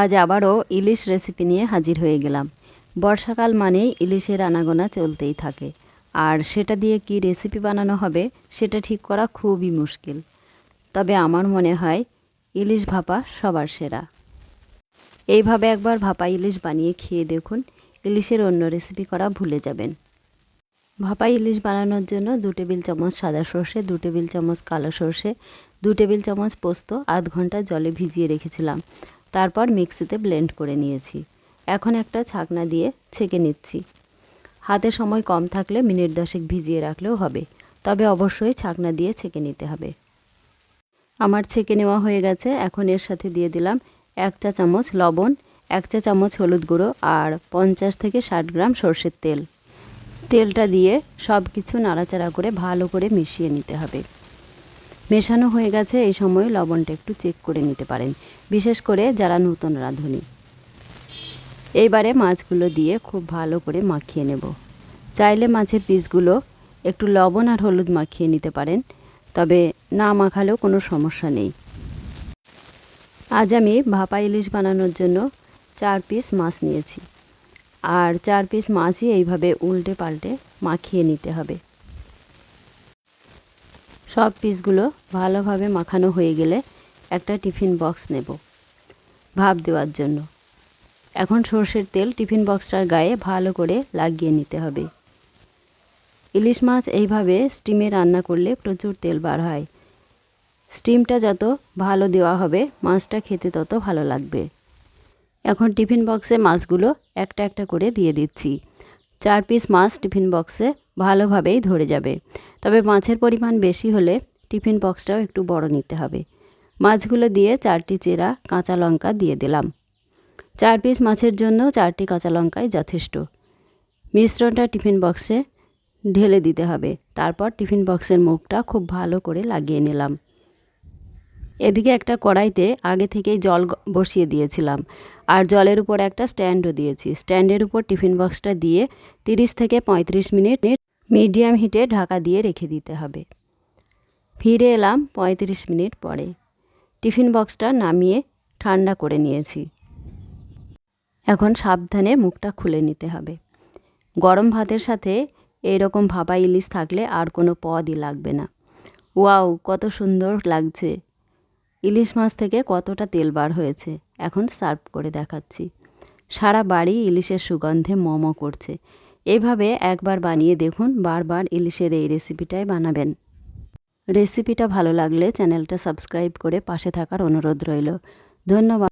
আজ আবারও ইলিশ রেসিপি নিয়ে হাজির হয়ে গেলাম। বর্ষাকাল মানেই ইলিশের আনাগোনা চলতেই থাকে। আর সেটা দিয়ে কি রেসিপি বানানো হবে, সেটা ঠিক করা খুবই মুশকিল। তবে আমার মনে হয় ইলিশ ভাপা সবার সেরা। এইভাবে একবার ভাপা ইলিশ বানিয়ে খেয়ে দেখুন, ইলিশের অন্য রেসিপি করা ভুলে যাবেন। ভাপা ইলিশ বানানোর জন্য দু টেবিল চামচ সাদা সর্ষে, দু টেবিল চামচ কালো সর্ষে, দু টেবিল চামচ পোস্ত, আধ ঘণ্টা জলে ভিজিয়ে রেখেছিলাম। তারপর মিক্সিতে ব্লেন্ড করে নিয়েছি। এখন একটা ছাকনা দিয়ে ছেঁকে নিচ্ছি। হাতে সময় কম থাকলে মিনিট দশেক ভিজিয়ে রাখলেও হবে, তবে অবশ্যই ছাকনা দিয়ে ছেঁকে নিতে হবে। আমার ছেঁকে নেওয়া হয়ে গেছে, এখন এর সাথে দিয়ে দিলাম এক চা চামচ লবণ, এক চা চামচ হলুদ গুঁড়ো আর পঞ্চাশ থেকে ষাট গ্রাম সর্ষের তেল। তেলটা দিয়ে সব কিছু নাড়াচাড়া করে ভালো করে মিশিয়ে নিতে হবে। মেশানো হয়ে গেছে, এই সময় লবণটা একটু চেক করে নিতে পারেন, বিশেষ করে যারা নতুন রাঁধুনি। এইবারে মাছগুলো দিয়ে খুব ভালো করে মাখিয়ে নেব। চাইলে মাছের পিসগুলো একটু লবণ আর হলুদ মাখিয়ে নিতে পারেন, তবে না মাখালেও কোনো সমস্যা নেই। আজ আমি ভাপা ইলিশ বানানোর জন্য চার পিস মাছ নিয়েছি। আর চার পিস মাছই এইভাবে উল্টে পাল্টে মাখিয়ে নিতে হবে। সব পিসগুলো ভালোভাবে মাখানো হয়ে গেলে একটা টিফিন বক্স নেব ভাপ দেওয়ার জন্য। এখন সর্ষের তেল টিফিন বক্সটার গায়ে ভালো করে লাগিয়ে নিতে হবে। ইলিশ মাছ এইভাবে স্টিমে রান্না করলে প্রচুর তেল বার হয়। স্টিমটা যত ভালো দেওয়া হবে, মাছটা খেতে তত ভালো লাগবে। এখন টিফিন বক্সে মাছগুলো একটা একটা করে দিয়ে দিচ্ছি। চার পিস মাছ টিফিন বক্সে ভালোভাবেই ধরে যাবে। তবে মাছের পরিমাণ বেশি হলে টিফিন বক্সটাও একটু বড় নিতে হবে। মাছগুলো দিয়ে চারটি চেরা কাঁচা লঙ্কা দিয়ে দিলাম। চার পিস মাছের জন্য চারটি কাঁচা লঙ্কাই যথেষ্ট। মিশ্রণটা টিফিন বক্সে ঢেলে দিতে হবে। তারপর টিফিন বক্সের মুখটা খুব ভালো করে লাগিয়ে নিলাম। এদিকে একটা কড়াইতে আগে থেকেই জল বসিয়ে দিয়েছিলাম। আর জলের উপর একটা স্ট্যান্ডও দিয়েছি। স্ট্যান্ডের উপর টিফিন বক্সটা দিয়ে তিরিশ থেকে পঁয়ত্রিশ মিনিট মিডিয়াম হিটে ঢাকা দিয়ে রেখে দিতে হবে। ফিরে এলাম পঁয়ত্রিশ মিনিট পরে। টিফিন বক্সটা নামিয়ে ঠান্ডা করে নিয়েছি। এখন সাবধানে মুখটা খুলে নিতে হবে। গরম ভাতের সাথে এরকম ভাপা ইলিশ থাকলে আর কোনো পদই লাগবে না। ওয়াও, কত সুন্দর লাগছে। ইলিশ মাছ থেকে কতটা তেল বার হয়েছে, এখন সার্ভ করে দেখাচ্ছি। সারা বাড়ি ইলিশের সুগন্ধে মম করছে। এইভাবে একবার বানিয়ে দেখুন, বারবার ইলিশের এই রেসিপিটাই বানাবেন। রেসিপিটা ভালো লাগলে চ্যানেলটা সাবস্ক্রাইব করে পাশে থাকার অনুরোধ রইল। ধন্যবাদ।